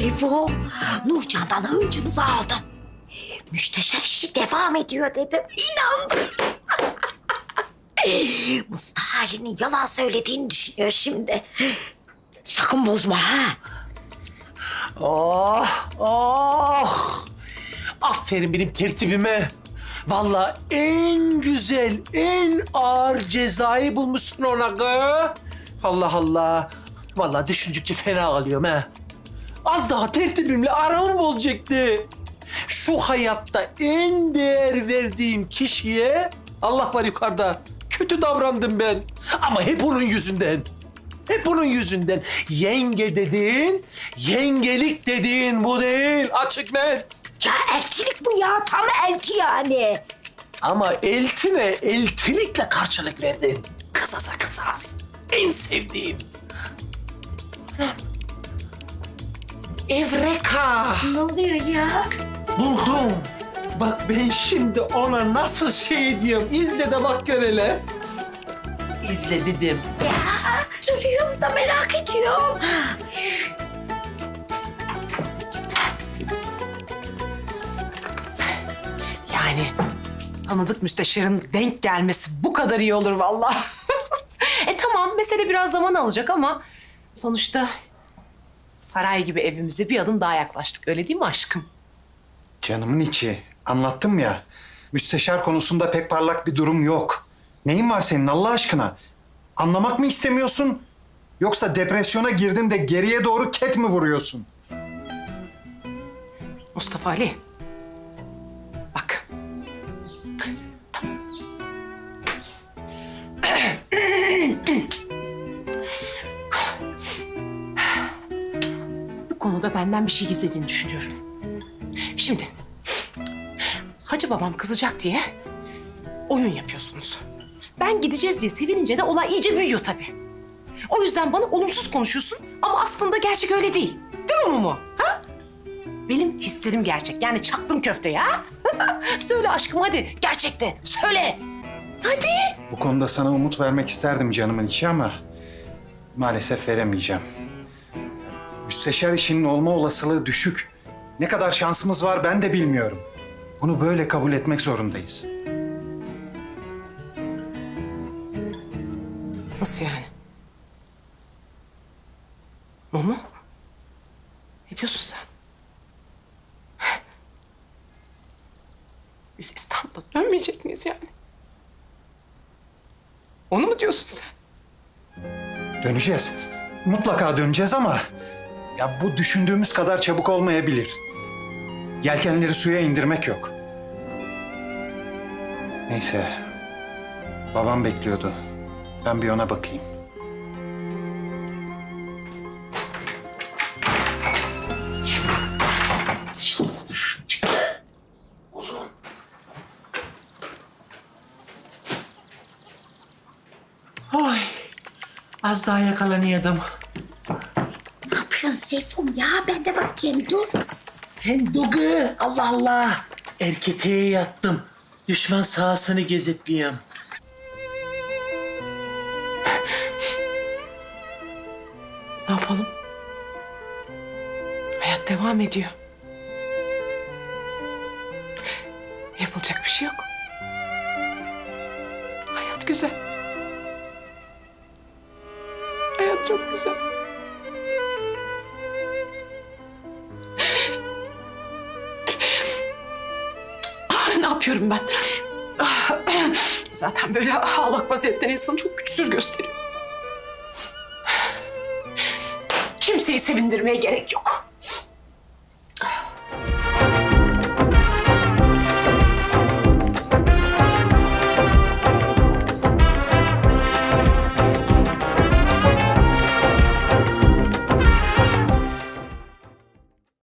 Seyfo, Nurcan'dan hıncımızı aldım. Müsteşar işi devam ediyor dedim. İnandım. Mustafa Ali'nin yalan söylediğini düşünüyor şimdi. Sakın bozma ha. Oh, oh. Aferin benim tertibime. Vallahi en güzel, en ağır cezayı bulmuşsun ona kız. Allah Allah. Vallahi düşündükçe fena alıyorum ha. Az daha tertibimle aramı bozacaktı. Şu hayatta en değer verdiğim kişiye Allah var yukarıda kötü davrandım ben. Ama hep onun yüzünden. Hep onun yüzünden. Yenge dediğin, yengelik dediğin bu değil. Açık net. Ya eltilik bu ya. Tam elti yani. Ama eltine eltilikle karşılık verdin. Kısasa kısas. En sevdiğim. Evreka! Ne oluyor ya? Buldum. Bak ben şimdi ona nasıl şey diyorum. İzle de bak gör hele. İzle dedim. Ya duruyorum da merak ediyorum. Şşş. Yani tanıdık müsteşarın denk gelmesi bu kadar iyi olur vallahi. e tamam mesele biraz zaman alacak ama sonuçta saray gibi evimize bir adım daha yaklaştık. Öyle değil mi aşkım? Canımın içi. Anlattım ya. Müsteşar konusunda pek parlak bir durum yok. Neyin var senin Allah aşkına? Anlamak mı istemiyorsun? Yoksa depresyona girdin de geriye doğru ket mi vuruyorsun? Mustafa Ali. Konuda benden bir şey gizlediğini düşünüyorum. Şimdi Hacı babam kızacak diye oyun yapıyorsunuz. Ben gideceğiz diye sevinince de olay iyice büyüyor tabii. O yüzden bana olumsuz konuşuyorsun ama aslında gerçek öyle değil. Değil mi Mumu? Ha? Benim hislerim gerçek. Yani çaktım köfte ya. söyle aşkım hadi. Gerçekte. Söyle. Hadi. Bu konuda sana umut vermek isterdim canımın içi ama maalesef veremeyeceğim. Müsteşar işinin olma olasılığı düşük. Ne kadar şansımız var ben de bilmiyorum. Bunu böyle kabul etmek zorundayız. Nasıl yani? Mumu? Ne diyorsun sen? Biz İstanbul'a dönmeyecek miyiz yani? Onu mu diyorsun sen? Döneceğiz. Mutlaka döneceğiz ama ya bu düşündüğümüz kadar çabuk olmayabilir. Yelkenleri suya indirmek yok. Neyse. Babam bekliyordu. Ben bir ona bakayım. Oy. Az daha yakalanıyordum. Ne yapıyorsun Seyfom ya? Ben de bakacağım dur. Sen Dugu. Allah Allah. Erketeğe yattım. Düşman sahasını gözetliyorum. Ne yapalım? Hayat devam ediyor. Yapılacak bir şey yok. Hayat güzel. Hayat çok güzel. Yapıyorum ben? Zaten böyle ağlak vaziyetten insanı çok güçsüz gösteriyor. Kimseyi sevindirmeye gerek yok.